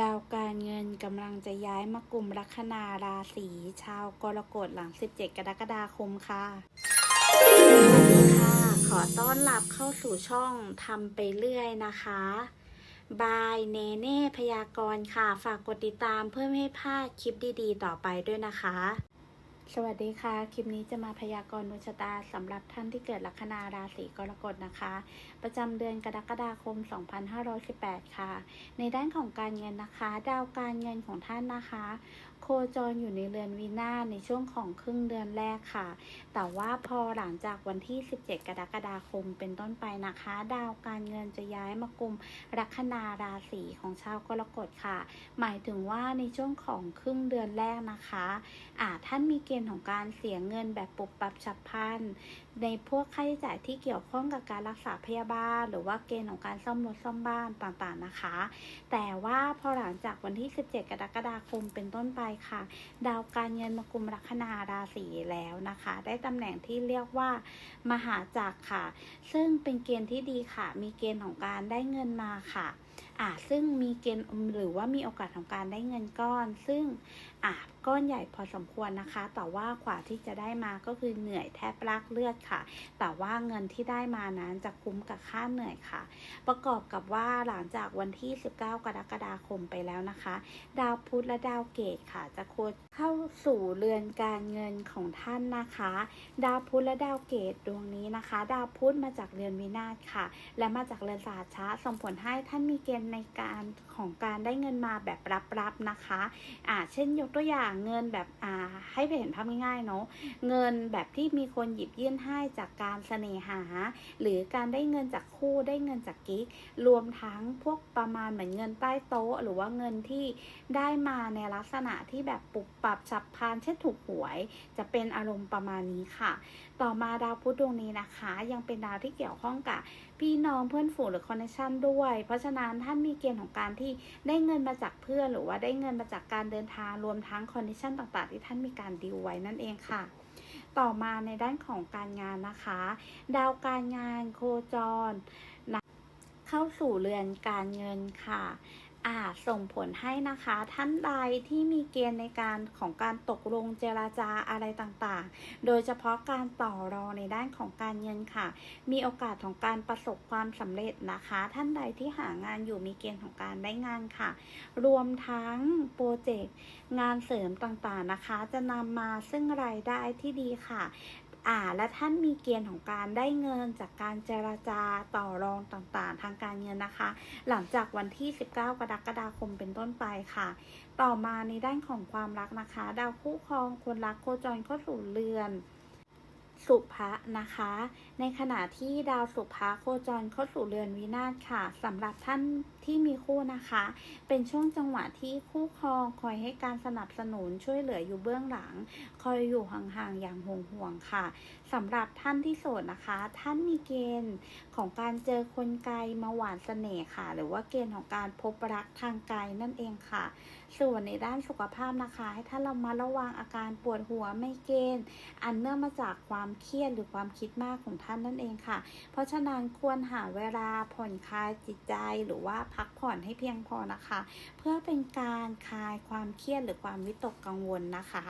ดาวการเงินกำลังจะย้ายมากลุ่มลัคนาราศีชาวกรกฎหลัง 17 กรกฎาคมค่ะสวัสดีค่ะ ขอต้อนรับเข้าสู่ช่องทำไปเรื่อยนะคะ บายเนเน่พยากรณ์ค่ะ ฝากกดติดตามเพื่อไม่ให้พลาดคลิปดีๆ ต่อไปด้วยนะคะ สวัสดีค่ะ คลิปนี้จะมาพยากรณ์ดวงชะตาสำหรับท่านที่เกิดลัคนาราศีกรกฎนะคะ ประจำเดือนกรกฎาคม 2518 ค่ะ ในด้านของการเงินนะคะ ดาวการเงินของท่านนะคะ โคจรอยู่ในเรือนวีนาศในช่วงของครึ่งเดือนแรกค่ะ แต่ว่าพอหลังจากวันที่ 17 กรกฎาคมเป็นต้นไปนะคะ ดาวการเงินจะย้ายมากลุ่มลัคนาราศีของชาวกรกฎค่ะ หมายถึงว่าในช่วงของครึ่งเดือนแรกนะคะอาท่านมีเกณฑ์ณฑ์ของการเสียเงินแบบปุบปับฉับพลัน ในพวกค่าใช้จ่ายที่เกี่ยวข้องกับการรักษาพยาบาล หรือว่าเกณฑ์ของการซ่อมรถซ่อมบ้านต่างๆนะคะ แต่ว่าพอหลังจากวันที่ 17 กรกฎาคมเป็นต้นไปค่ะ ดาวการเงินมากุมลัคนาราศีแล้วนะคะ ได้ตำแหน่งที่เรียกว่า มหาจักรค่ะ ซึ่งเป็นเกณฑ์ที่ดีค่ะ มีเกณฑ์ของการได้เงินมาค่ะอ่าซึ่งมีเกณฑ์หรือว่ามีโอกาสของการได้เงินก้อน ซึ่งอ่า ก้อนใหญ่พอสมควรนะคะ แต่ว่ากว่าที่จะได้มาก็คือเหนื่อยแทบรากเลือดค่ะ แต่ว่าเงินที่ได้มานั้นจะคุ้มกับค่าเหนื่อยค่ะ ประกอบกับว่าหลังจากวันที่ 19 กรกฎาคมไปแล้วนะคะ ดาวพุธและดาวเกตค่ะ จะโคจรเข้าสู่เรือนการเงินของท่านนะคะ ดาวพุธและดาวเกตดวงนี้นะคะ ดาวพุธมาจากเรือนวินาศค่ะ และมาจากเรือนสาช้าส่งผลให้ท่านมีเกณฑ์ในการของการได้เงินมาแบบรับๆนะคะอ่าเช่นยกตัวอย่างเงินแบบอ่าให้ไปเห็นภาพง่ายๆเนาะเงินแบบที่มีคนหยิบยื่นให้จากการเสน่หา หรือการได้เงินจากคู่ได้เงินจากกิ๊กรวมทั้งพวกประมาณเหมือนเงินใต้โต๊ะ หรือว่าเงินที่ได้มาในลักษณะที่แบบปุบปรับฉับพลันเช่นถูกหวย จะเป็นอารมณ์ประมาณนี้ค่ะ ต่อมาดาวพุธดวงนี้นะคะ ยังเป็นดาวที่เกี่ยวข้องกับพี่น้องเพื่อนฝูงหรือคอนเนคชันด้วย เพราะฉะนั้นท่านมีเกณฑ์ของการที่ได้เงินมาจากเพื่อนหรือว่าได้เงินมาจากการเดินทางรวมทั้งคอนดิชันต่างๆ ที่ท่านมีการดีลไว้นั่นเองค่ะ ต่อมาในด้านของการงานนะคะ ดาวการงานโคจรนะเข้าสู่เรือนการเงินค่ะ อาจส่งผลให้นะคะท่านใดที่มีเกณฑ์ในการของการตกลงเจราจาอะไรต่างๆ โดยเฉพาะการต่อรองในด้านของการเงินค่ะ มีโอกาสของการประสบความสำเร็จนะคะ ท่านใดที่หางานอยู่มีเกณฑ์ของการได้งานค่ะ รวมทั้งโปรเจกต์งานเสริมต่างๆนะคะ จะนำมาซึ่งรายได้ที่ดีค่ะ อ่า และท่านมีเกณฑ์ของการได้เงินจากการเจราจาต่อรองต่างๆ ทางการเงินนะคะ หลังจากวันที่ 19 กรกฎาคมเป็นต้นไปค่ะ ต่อมาในด้านของความรักนะคะ ดาวคู่ครองคนรักโคจรเข้าสู่เรือน สุภะนะคะ ในขณะที่ดาวสุภะโคจรเข้าสู่เรือนวินาศค่ะสำหรับท่านที่มีคู่นะคะ เป็นช่วงจังหวะที่คู่ครองคอยให้การสนับสนุนช่วยเหลืออยู่เบื้องหลัง คอยอยู่ห่างๆอย่างห่วงๆค่ะสำหรับท่านที่โสดนะคะ ท่านมีเกณฑ์ของการเจอคนไกลมาหวานเสน่ห์ค่ะ หรือว่าเกณฑ์ของการพบรักทางไกลนั่นเองค่ะ ส่วนในด้านสุขภาพนะคะ ให้ท่านเรามาระวังอาการปวดหัวไม่เกณฑ์อันเนื่องมาจากความเครียดหรือความคิดมากของท่านนั่นเองค่ะ เพราะฉะนั้นควรหาเวลาผ่อนคลายจิตใจหรือว่าพักผ่อนให้เพียงพอนะคะ เพื่อเป็นการคลายความเครียดหรือความวิตกกังวลนะคะ